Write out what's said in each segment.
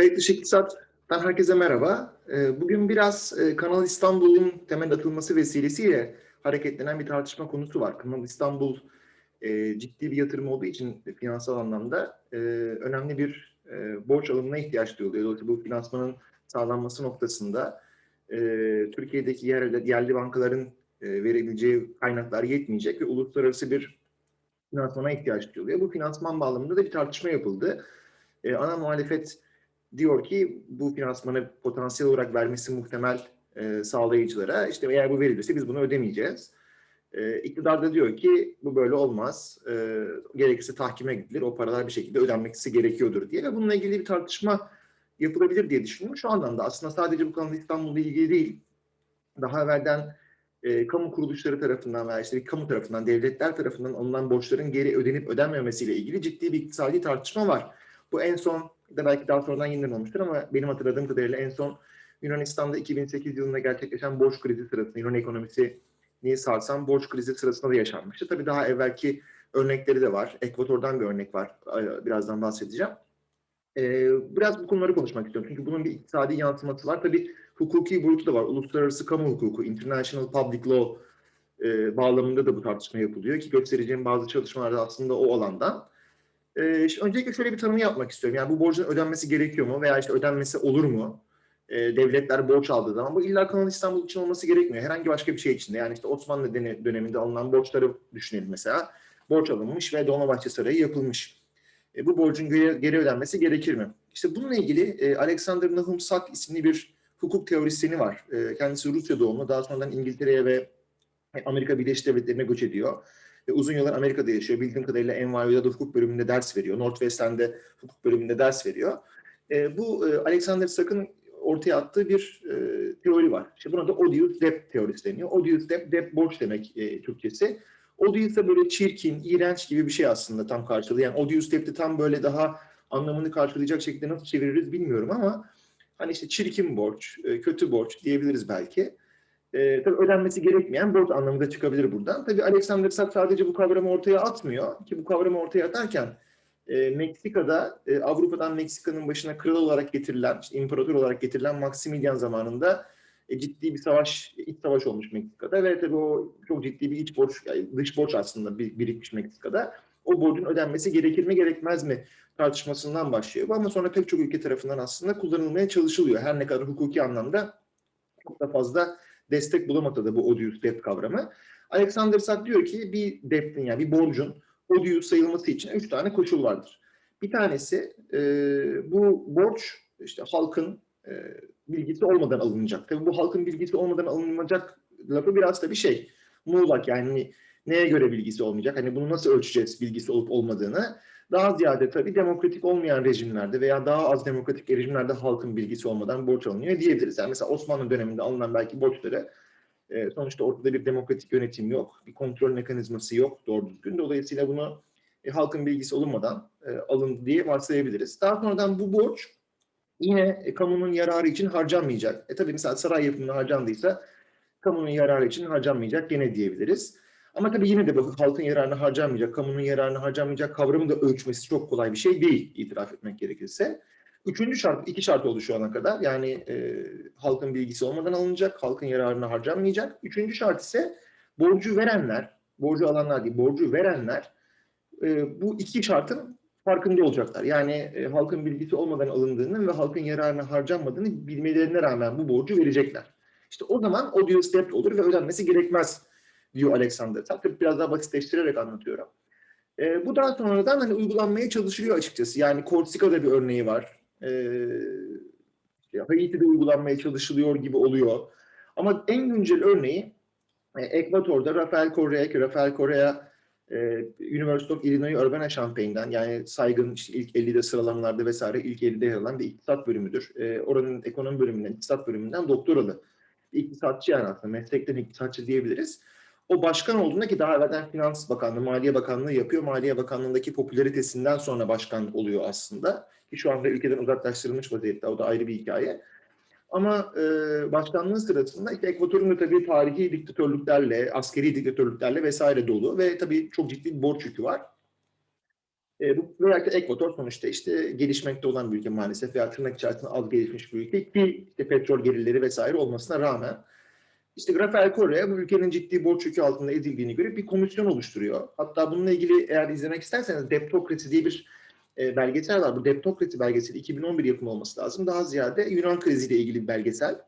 Kayıt dışı iktisattan herkese merhaba. Ee, Bugün biraz e, Kanal İstanbul'un temel atılması vesilesiyle hareketlenen bir tartışma konusu var. Kanal İstanbul e, ciddi bir yatırım olduğu için finansal anlamda e, önemli bir borç alımına ihtiyaç duyuluyor. Dolayısıyla bu finansmanın sağlanması noktasında Türkiye'deki yerli, yerli bankaların verebileceği kaynaklar yetmeyecek ve uluslararası bir finansmana ihtiyaç duyuluyor. Bu finansman bağlamında da bir tartışma yapıldı. Ana muhalefet diyor ki bu finansmanı potansiyel olarak vermesi muhtemel e, sağlayıcılara işte eğer bu verilirse biz bunu ödemeyeceğiz. E, iktidar da diyor ki bu böyle olmaz. E, gerekirse tahkime gidilir. O paralar bir şekilde ödenmesi gerekiyordur diye ve bununla ilgili bir tartışma yapılabilir diye düşünüyorum. Şu anlamda aslında sadece bu Kanal İstanbul'la ilgili değil. Daha evvelden e, kamu kuruluşları tarafından veya işte bir kamu tarafından, devletler tarafından alınan borçların geri ödenip ödenmemesiyle ilgili ciddi bir iktisadi tartışma var. Bu en son da belki daha sonradan yeniden olmuştur ama benim hatırladığım kadarıyla en son Yunanistan'da 2008 yılında gerçekleşen borç krizi sırasında Yunan ekonomisi niye sarsan borç krizi sırasında da yaşanmıştı. Tabii daha evvelki örnekleri de var. Ekvator'dan bir örnek var. Birazdan bahsedeceğim. Ee, biraz bu konuları konuşmak istiyorum. Çünkü bunun bir iktisadi yansıması var. Tabii hukuki boyutu da var. Uluslararası kamu hukuku, international public law e, bağlamında da bu tartışma yapılıyor ki göstereceğim bazı çalışmalarda aslında o alandan. Ee, şimdi öncelikle şöyle bir tanımı yapmak istiyorum. Yani bu borcun ödenmesi gerekiyor mu veya işte ödenmesi olur mu? Ee, devletler borç aldığı zaman bu illa Kanal İstanbul için olması gerekmiyor. Herhangi başka bir şey için de. Yani işte Osmanlı döneminde alınan borçları düşünelim mesela. Borç alınmış ve Dolmabahçe Sarayı yapılmış. E, bu borcun geri, geri ödenmesi gerekir mi? İşte bununla ilgili e, Alexander Nahum Sack isimli bir hukuk teorisyeni var. E, kendisi Rusya doğumlu. Daha sonradan İngiltere'ye ve Amerika Birleşik Devletleri'ne göç ediyor uzun yıllar Amerika'da yaşıyor. Bildiğim kadarıyla NYU'da da hukuk bölümünde ders veriyor. Northwestern'de hukuk bölümünde ders veriyor. E, bu e, Alexander Sak'ın ortaya attığı bir e, teori var. İşte buna da odious debt teorisi deniyor. Odious debt, debt borç demek e, Türkçesi. Odious da böyle çirkin, iğrenç gibi bir şey aslında tam karşılığı. Yani odious debt'i tam böyle daha anlamını karşılayacak şekilde nasıl çeviririz bilmiyorum ama hani işte çirkin borç, e, kötü borç diyebiliriz belki e, tabii ödenmesi gerekmeyen borç anlamında çıkabilir buradan. Tabii Alexander Sack sadece bu kavramı ortaya atmıyor ki bu kavramı ortaya atarken e, Meksika'da e, Avrupa'dan Meksika'nın başına kral olarak getirilen, işte imparator olarak getirilen Maximilian zamanında e, ciddi bir savaş, iç savaş olmuş Meksika'da ve tabii o çok ciddi bir iç borç, yani dış borç aslında bir, birikmiş Meksika'da. O borcun ödenmesi gerekir mi gerekmez mi tartışmasından başlıyor. Ama sonra pek çok ülke tarafından aslında kullanılmaya çalışılıyor. Her ne kadar hukuki anlamda çok da fazla destek bulamadı da bu odious debt kavramı. Alexander Sack diyor ki bir debt'in yani bir borcun odious sayılması için üç tane koşul vardır. Bir tanesi e, bu borç işte halkın e, bilgisi olmadan alınacak. Tabii bu halkın bilgisi olmadan alınacak lafı biraz da bir şey. Muğlak yani neye göre bilgisi olmayacak? Hani bunu nasıl ölçeceğiz bilgisi olup olmadığını? Daha ziyade tabii demokratik olmayan rejimlerde veya daha az demokratik rejimlerde halkın bilgisi olmadan borç alınıyor diyebiliriz. Yani mesela Osmanlı döneminde alınan belki borçları e, sonuçta ortada bir demokratik yönetim yok, bir kontrol mekanizması yok doğru düzgün. Dolayısıyla bunu e, halkın bilgisi olmadan e, alındı diye varsayabiliriz. Daha sonradan bu borç yine e, kamunun yararı için harcanmayacak. E tabii mesela saray yapımına harcandıysa kamunun yararı için harcanmayacak gene diyebiliriz. Ama tabii yine de bu halkın yararını harcamayacak, kamunun yararını harcamayacak kavramı da ölçmesi çok kolay bir şey değil itiraf etmek gerekirse. Üçüncü şart, iki şart oldu şu ana kadar. Yani e, halkın bilgisi olmadan alınacak, halkın yararını harcamayacak. Üçüncü şart ise borcu verenler, borcu alanlar değil, borcu verenler e, bu iki şartın farkında olacaklar. Yani e, halkın bilgisi olmadan alındığını ve halkın yararını harcanmadığını bilmelerine rağmen bu borcu verecekler. İşte o zaman odious debt olur ve ödenmesi gerekmez diyor Alexander. Tabii biraz daha basitleştirerek anlatıyorum. E, bu daha sonradan hani uygulanmaya çalışılıyor açıkçası. Yani Korsika'da bir örneği var. E, Haiti'de uygulanmaya çalışılıyor gibi oluyor. Ama en güncel örneği e, Ekvator'da Rafael Correa ki Rafael Correa e, University of Illinois Urbana-Champaign'den yani saygın işte ilk 50'de sıralamalarda vesaire ilk 50'de yer alan bir iktisat bölümüdür. E, oranın ekonomi bölümünden, iktisat bölümünden doktoralı. İktisatçı yani aslında meslekten iktisatçı diyebiliriz. O başkan olduğunda ki daha evvelden Finans Bakanlığı, Maliye Bakanlığı yapıyor. Maliye Bakanlığı'ndaki popülaritesinden sonra başkan oluyor aslında. Ki şu anda ülkeden uzaklaştırılmış vaziyette. O da ayrı bir hikaye. Ama e, başkanlığı sırasında işte Ekvator'un da tabii tarihi diktatörlüklerle, askeri diktatörlüklerle vesaire dolu ve tabii çok ciddi bir borç yükü var. E, bu özellikle Ekvator sonuçta işte gelişmekte olan bir ülke maalesef veya tırnak içerisinde az gelişmiş bir ülke ki işte petrol gelirleri vesaire olmasına rağmen işte Rafael Correa bu ülkenin ciddi borç yükü altında edildiğini göre bir komisyon oluşturuyor. Hatta bununla ilgili eğer izlemek isterseniz Deptokrasi diye bir e, belgesel var. Bu Deptokrasi belgeseli 2011 yapımı olması lazım. Daha ziyade Yunan kriziyle ilgili bir belgesel.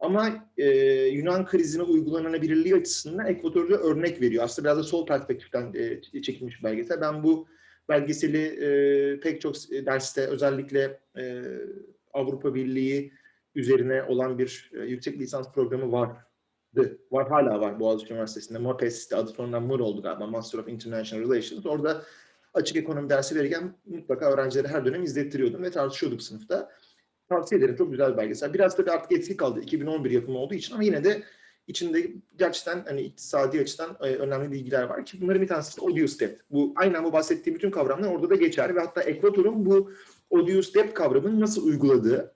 Ama e, Yunan krizine uygulanabilirliği açısından Ekvator'da örnek veriyor. Aslında biraz da sol perspektiften e, çekilmiş bir belgesel. Ben bu belgeseli e, pek çok derste özellikle e, Avrupa Birliği üzerine olan bir e, yüksek lisans programı vardı. Var hala var Boğaziçi Üniversitesi'nde. MOPES adı sonradan MUR oldu galiba. Master of International Relations. Orada açık ekonomi dersi verirken mutlaka öğrencilere her dönem izlettiriyordum ve tartışıyorduk sınıfta. Tavsiye ederim. Çok güzel bir belgesel. Biraz tabii artık eski kaldı. 2011 yapımı olduğu için ama yine de içinde gerçekten hani iktisadi açıdan e, önemli bilgiler var ki bunların bir tanesi Odious Debt. Bu aynen bu bahsettiğim bütün kavramlar orada da geçer ve hatta Ekvator'un bu Odious Debt kavramını nasıl uyguladığı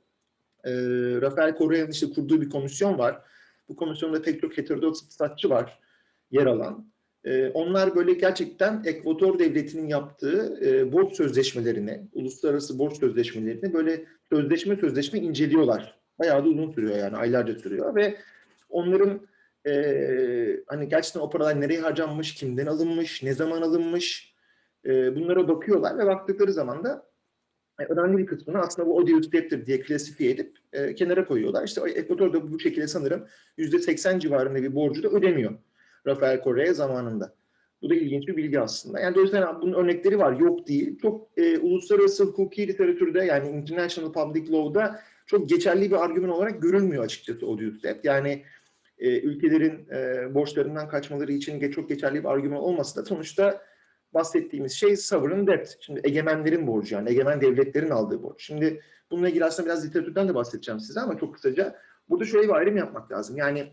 e, Rafael Correa'nın işte kurduğu bir komisyon var. Bu komisyonda pek çok heterodoks iktisatçı var yer alan. E, onlar böyle gerçekten Ekvator devletinin yaptığı e, borç sözleşmelerini, uluslararası borç sözleşmelerini böyle sözleşme sözleşme inceliyorlar. Bayağı da uzun sürüyor yani aylarca sürüyor ve onların e, hani gerçekten o paralar nereye harcanmış, kimden alınmış, ne zaman alınmış e, bunlara bakıyorlar ve baktıkları zaman da önemli bir kısmını aslında bu odious debt'tir diye klasifiye edip e, kenara koyuyorlar. İşte Ekvator da bu şekilde sanırım %80 civarında bir borcu da ödemiyor Rafael Correa zamanında. Bu da ilginç bir bilgi aslında. Yani dolayısıyla bunun örnekleri var, yok değil. Çok e, uluslararası hukuki literatürde yani International Public Law'da çok geçerli bir argüman olarak görülmüyor açıkçası odious debt. Yani e, ülkelerin e, borçlarından kaçmaları için çok geçerli bir argüman olmasa da sonuçta bahsettiğimiz şey sovereign debt. Şimdi egemenlerin borcu yani egemen devletlerin aldığı borç. Şimdi bununla ilgili aslında biraz literatürden de bahsedeceğim size ama çok kısaca. Burada şöyle bir ayrım yapmak lazım. Yani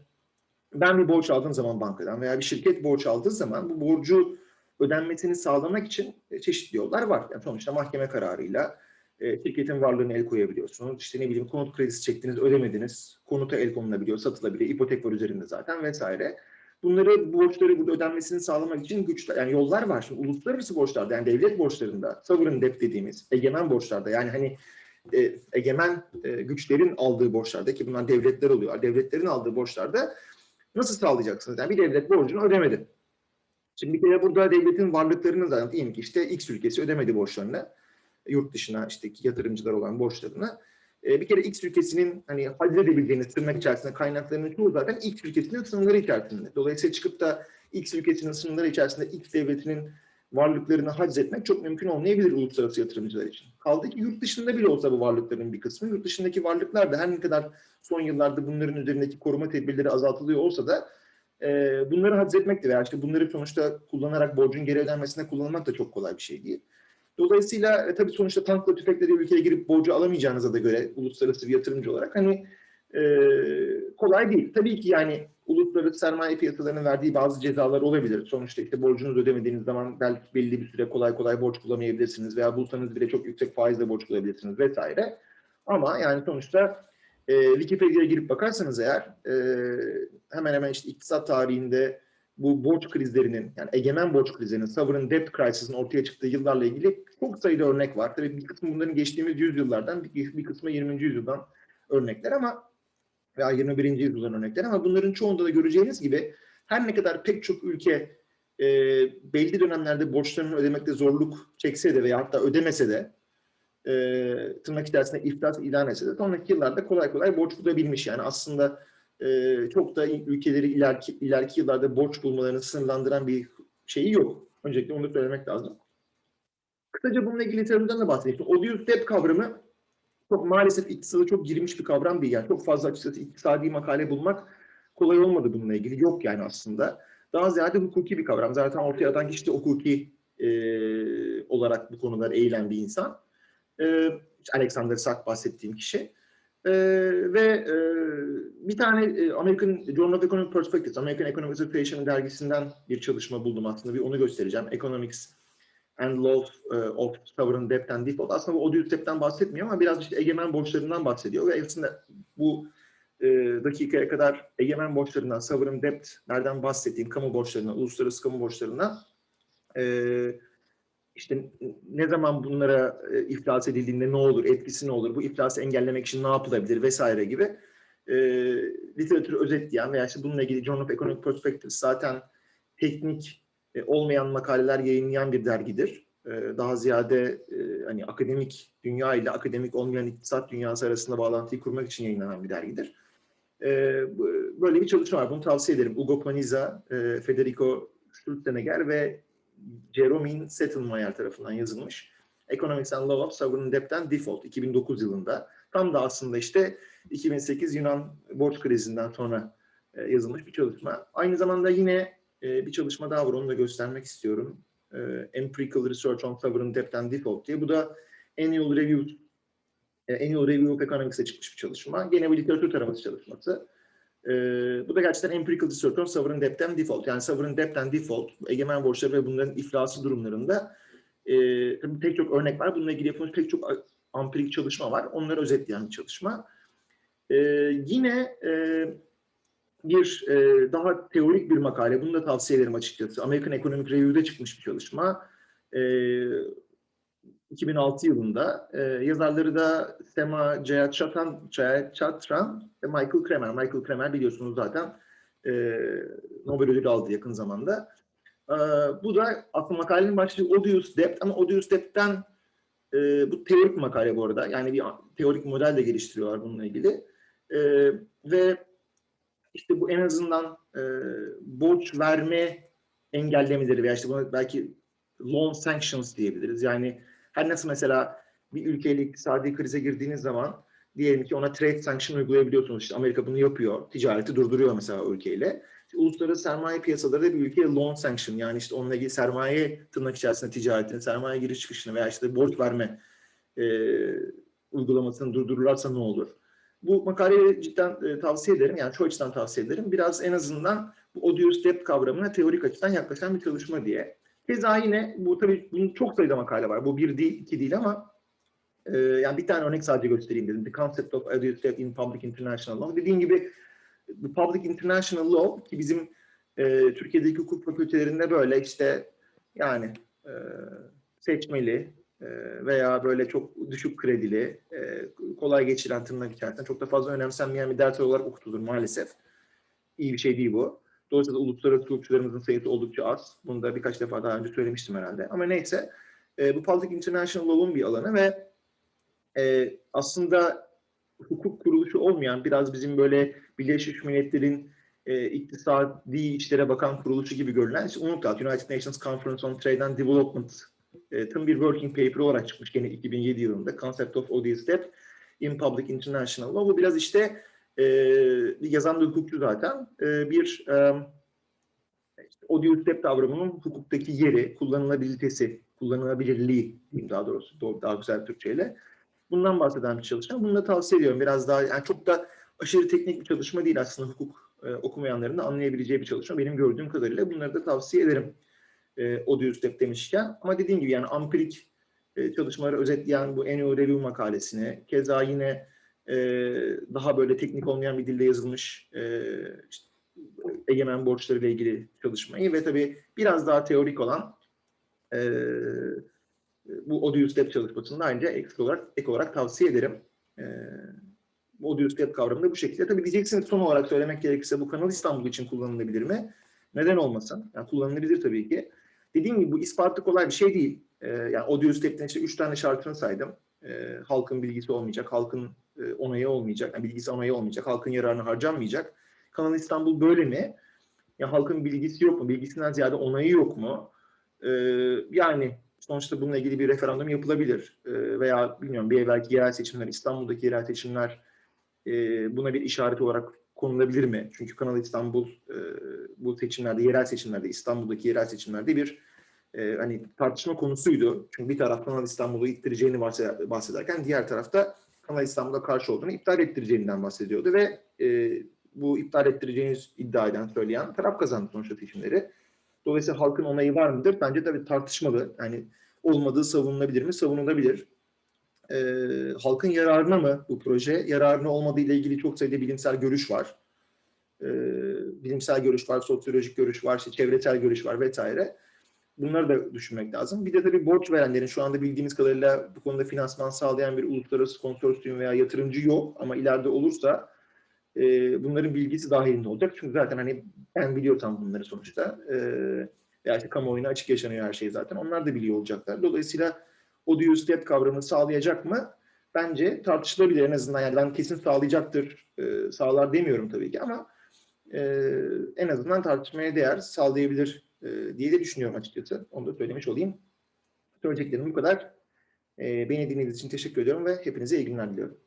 ben bir borç aldığım zaman bankadan veya bir şirket borç aldığı zaman bu borcu ödenmesini sağlamak için çeşitli yollar var. Yani sonuçta mahkeme kararıyla e, şirketin varlığını el koyabiliyorsunuz. İşte ne bileyim konut kredisi çektiniz, ödemediniz. Konuta el konulabiliyor, satılabiliyor. ipotek var üzerinde zaten vesaire. Bunları borçları burada ödenmesini sağlamak için güçler yani yollar var. Şimdi uluslararası borçlarda yani devlet borçlarında sovereign debt dediğimiz egemen borçlarda yani hani e, egemen e, güçlerin aldığı borçlarda ki bunlar devletler oluyor. Devletlerin aldığı borçlarda nasıl sağlayacaksınız? Yani bir devlet borcunu ödemedi. Şimdi bir kere burada devletin varlıklarını zaten diyelim ki işte X ülkesi ödemedi borçlarını yurt dışına işte yatırımcılar olan borçlarını e, bir kere X ülkesinin hani halledebildiğiniz tırnak içerisinde kaynaklarının çoğu zaten X ülkesinin sınırları içerisinde. Dolayısıyla çıkıp da X ülkesinin sınırları içerisinde X devletinin varlıklarını etmek çok mümkün olmayabilir uluslararası yatırımcılar için. Kaldı ki yurt dışında bile olsa bu varlıkların bir kısmı, yurt dışındaki varlıklar da her ne kadar son yıllarda bunların üzerindeki koruma tedbirleri azaltılıyor olsa da e, bunları etmek de veya işte bunları sonuçta kullanarak borcun geri ödenmesine kullanmak da çok kolay bir şey değil. Dolayısıyla e, tabii sonuçta tankla tüfekle ülkeye girip borcu alamayacağınıza da göre uluslararası bir yatırımcı olarak hani e, kolay değil. Tabii ki yani uluslararası sermaye piyasalarının verdiği bazı cezalar olabilir. Sonuçta işte borcunuzu ödemediğiniz zaman belki belli bir süre kolay kolay borç bulamayabilirsiniz veya bulsanız bile çok yüksek faizle borç bulabilirsiniz vesaire. Ama yani sonuçta e, Wikipedia'ya girip bakarsanız eğer e, hemen hemen işte iktisat tarihinde bu borç krizlerinin yani egemen borç krizlerinin, sovereign debt crisis'in ortaya çıktığı yıllarla ilgili çok sayıda örnek var. Tabii bir kısmı bunların geçtiğimiz yüzyıllardan, bir, bir kısmı 20. yüzyıldan örnekler ama veya 21. yüzyıldan örnekler ama bunların çoğunda da göreceğiniz gibi her ne kadar pek çok ülke e, belli dönemlerde borçlarını ödemekte zorluk çekse de veya hatta ödemese de e, tırnak içerisinde iflas ilan etse de sonraki yıllarda kolay kolay borç bulabilmiş. Yani aslında e, çok da ülkeleri ileriki, ileriki yıllarda borç bulmalarını sınırlandıran bir şeyi yok. Öncelikle onu söylemek lazım. Kısaca bununla ilgili literatürden de bahsedeyim. Odious debt kavramı çok maalesef iktisada çok girmiş bir kavram değil. Yani çok fazla açıkçası iktisadi makale bulmak kolay olmadı bununla ilgili. Yok yani aslında. Daha ziyade hukuki bir kavram. Zaten ortaya atan kişi de hukuki e, olarak bu konular eğilen bir insan. E, Alexander Sack bahsettiğim kişi. E, ve e, bir tane e, American Journal of Economic Perspectives, American Economic Association dergisinden bir çalışma buldum aslında. Bir onu göstereceğim. Economics and Law e, of Sovereign Debt and Default. Aslında bu odious debt'ten bahsetmiyor ama biraz işte egemen borçlarından bahsediyor ve aslında bu e, dakikaya kadar egemen borçlarından, sovereign debt nereden bahsettiğim kamu borçlarına, uluslararası kamu borçlarına e, işte ne zaman bunlara e, iflas edildiğinde ne olur, etkisi ne olur, bu iflası engellemek için ne yapılabilir vesaire gibi e, literatürü özetleyen veya işte bununla ilgili Journal of Economic Perspectives zaten teknik e, olmayan makaleler yayınlayan bir dergidir. E, daha ziyade e, hani akademik dünya ile akademik olmayan iktisat dünyası arasında bağlantıyı kurmak için yayınlanan bir dergidir. E, böyle bir çalışma var. Bunu tavsiye ederim. Ugo Paniza, e, Federico Schulzenegger ve Jerome Settelmeyer tarafından yazılmış. Economics and Law of Sovereign Debt and Default 2009 yılında. Tam da aslında işte 2008 Yunan borç krizinden sonra e, yazılmış bir çalışma. Aynı zamanda yine e, bir çalışma daha var onu da göstermek istiyorum. E, Empirical Research on Sovereign Debt and Default diye. Bu da Annual Review Annual Review of Economics'e çıkmış bir çalışma. Gene bir literatür taraması çalışması. E, bu da gerçekten Empirical Research on Sovereign Debt and Default. Yani Sovereign Debt and Default, egemen borçları ve bunların iflası durumlarında e, tabii pek çok örnek var. Bununla ilgili yapılmış pek çok ampirik çalışma var. Onları özetleyen bir çalışma. E, yine e, bir e, daha teorik bir makale. Bunu da tavsiye ederim açıkçası. American Economic Review'de çıkmış bir çalışma. E, 2006 yılında. E, yazarları da Sema Jayachatran, Jayachatran ve Michael Kremer. Michael Kremer biliyorsunuz zaten e, Nobel ödülü aldı yakın zamanda. E, bu da aslında makalenin başlığı Odious Debt ama Odious Debt'ten e, bu teorik makale bu arada. Yani bir teorik model de geliştiriyorlar bununla ilgili. E, ve işte bu en azından e, borç verme engellemeleri veya işte buna belki loan sanctions diyebiliriz. Yani her nasıl mesela bir ülkeyle iktisadi krize girdiğiniz zaman diyelim ki ona trade sanction uygulayabiliyorsunuz. İşte Amerika bunu yapıyor. Ticareti durduruyor mesela ülkeyle. İşte uluslararası sermaye piyasaları da bir ülkeye loan sanction yani işte onunla ilgili sermaye tırnak içerisinde ticaretini, sermaye giriş çıkışını veya işte borç verme e, uygulamasını durdururlarsa ne olur? Bu makaleyi cidden e, tavsiye ederim. Yani şu açıdan tavsiye ederim. Biraz en azından bu odious debt kavramına teorik açıdan yaklaşan bir çalışma diye. Keza yine bu tabii bunun çok sayıda makale var. Bu bir değil, iki değil ama e, yani bir tane örnek sadece göstereyim dedim. The Concept of Debt in Public International Law. Dediğim gibi The Public International Law ki bizim e, Türkiye'deki hukuk fakültelerinde böyle işte yani e, seçmeli e, veya böyle çok düşük kredili, e, kolay geçiren tırnak içerisinde çok da fazla önemsenmeyen bir ders olarak okutulur maalesef. İyi bir şey değil bu. Dolayısıyla uluslararası hukukçularımızın sayısı oldukça az. Bunu da birkaç defa daha önce söylemiştim herhalde. Ama neyse e, bu Public International Law'un bir alanı ve e, aslında hukuk kuruluşu olmayan biraz bizim böyle Birleşmiş Milletler'in e, iktisadi işlere bakan kuruluşu gibi görülen işte UNCTAD, United Nations Conference on Trade and Development e, tüm bir working paper olarak çıkmış gene 2007 yılında Concept of Odious Debt in Public International Law. Bu biraz işte e, yazan bir hukukçu zaten e, bir e, işte odious debt kavramının hukuktaki yeri, kullanılabilitesi, kullanılabilirliği diyeyim daha doğrusu doğru, daha güzel Türkçeyle. Bundan bahseden bir çalışma. Bunu da tavsiye ediyorum. Biraz daha yani çok da aşırı teknik bir çalışma değil aslında hukuk e, okumayanların da anlayabileceği bir çalışma. Benim gördüğüm kadarıyla bunları da tavsiye ederim. E, odious debt demişken. Ama dediğim gibi yani ampirik e, çalışmaları özetleyen bu Annual Review makalesini, keza yine e, daha böyle teknik olmayan bir dilde yazılmış e, işte, egemen borçları ile ilgili çalışmayı ve tabii biraz daha teorik olan e, bu Odious Debt çalışmasını da ayrıca ek olarak, ek olarak tavsiye ederim. E, bu Odious Debt kavramı da bu şekilde. Tabii diyeceksiniz son olarak söylemek gerekirse bu kanal İstanbul için kullanılabilir mi? Neden olmasın? Yani kullanılabilir tabii ki. Dediğim gibi bu ispatı kolay bir şey değil. E, yani Odious Debt'in işte üç tane şartını saydım. E, halkın bilgisi olmayacak, halkın e, onayı olmayacak, yani bilgisi onayı olmayacak, halkın yararına harcanmayacak. Kanal İstanbul böyle mi? Ya halkın bilgisi yok mu? Bilgisinden ziyade onayı yok mu? Ee, yani sonuçta bununla ilgili bir referandum yapılabilir. Ee, veya bilmiyorum bir belki yerel seçimler, İstanbul'daki yerel seçimler e, buna bir işaret olarak konulabilir mi? Çünkü Kanal İstanbul e, bu seçimlerde, yerel seçimlerde, İstanbul'daki yerel seçimlerde bir e, hani tartışma konusuydu. Çünkü bir taraf Kanal İstanbul'u ittireceğini bahsederken diğer tarafta Kanal İstanbul'a karşı olduğunu iptal ettireceğinden bahsediyordu ve e, bu iptal ettireceğiniz iddia eden, söyleyen taraf kazandı sonuçta seçimleri. Dolayısıyla halkın onayı var mıdır? Bence tabii tartışmalı. Yani olmadığı savunulabilir mi? Savunulabilir. Ee, halkın yararına mı bu proje? Yararına olmadığı ile ilgili çok sayıda bilimsel görüş var. Ee, bilimsel görüş var, sosyolojik görüş var, işte çevresel görüş var vesaire. Bunları da düşünmek lazım. Bir de tabii borç verenlerin şu anda bildiğimiz kadarıyla bu konuda finansman sağlayan bir uluslararası konsorsiyum veya yatırımcı yok ama ileride olursa e, bunların bilgisi dahilinde olacak. Çünkü zaten hani ben biliyorsam bunları sonuçta e, veya işte kamuoyuna açık yaşanıyor her şey zaten. Onlar da biliyor olacaklar. Dolayısıyla o dual step kavramını sağlayacak mı? Bence tartışılabilir en azından. Yani ben kesin sağlayacaktır, e, sağlar demiyorum tabii ki ama e, en azından tartışmaya değer sağlayabilir diye de düşünüyorum açıkçası. Onu da söylemiş olayım. Söyleyeceklerim bu kadar. E, beni dinlediğiniz için teşekkür ediyorum ve hepinize iyi günler diliyorum.